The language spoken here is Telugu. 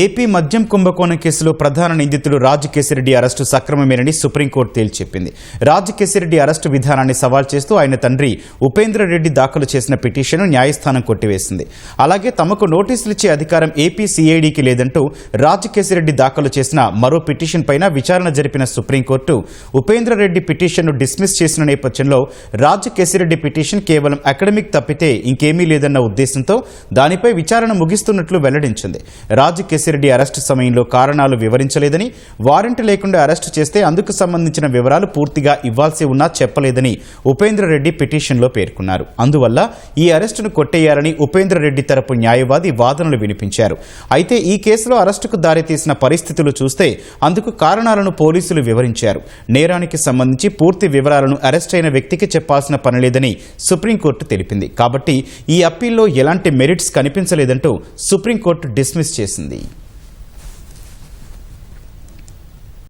ఏపీ మద్యం కుంభకోణం కేసులో ప్రధాన నిందితుడు రాజకేశిరెడ్డి అరెస్టు సక్రమమేనని సుప్రీంకోర్టు తేల్చెప్పింది. రాజకేశిరెడ్డి అరెస్టు విధానాన్ని సవాల్ చేస్తూ ఆయన తండ్రి ఉపేంద్ర రెడ్డి దాఖలు చేసిన పిటిషన్ను న్యాయస్థానం కొట్టివేసింది. అలాగే తమకు నోటీసులు ఇచ్చే అధికారం ఏపీ సిఐడికి లేదంటూ రాజకేశిరెడ్డి దాఖలు చేసిన మరో పిటిషన్ పైన విచారణ జరిపిన సుప్రీంకోర్టు ఉపేంద్ర రెడ్డి పిటిషన్ను డిస్మిస్ చేసిన నేపథ్యంలో రాజకేశిరెడ్డి పిటిషన్ కేవలం అకాడమిక్ తప్పితే ఇంకేమీ లేదన్న ఉద్దేశంతో దానిపై విచారణ ముగిస్తున్నట్లు వెల్లడించింది. రాజు కేసిరెడ్డి అరెస్టు సమయంలో కారణాలు వివరించలేదని వారెంట్ లేకుండా అరెస్టు చేస్తే అందుకు సంబంధించిన వివరాలు పూర్తిగా ఇవ్వాల్సి ఉన్నా చెప్పలేదని ఉపేంద్రరెడ్డి పిటిషన్లో పేర్కొన్నారు. అందువల్ల ఈ అరెస్టును కొట్టేయాలని ఉపేంద్రరెడ్డి తరపు న్యాయవాది వాదనలు వినిపించారు. అయితే ఈ కేసులో అరెస్టుకు దారితీసిన పరిస్థితులు చూస్తే అందుకు కారణాలను పోలీసులు వివరించారు. నేరానికి సంబంధించి పూర్తి వివరాలను అరెస్ట్ అయిన వ్యక్తికి చెప్పాల్సిన పనిలేదని సుప్రీంకోర్టు తెలిపింది. కాబట్టి ఈ అప్పీల్లో ఎలాంటి మెరిట్స్ కనిపించలేదంటూ సుప్రీంకోర్టు డిస్మిస్ చేసింది.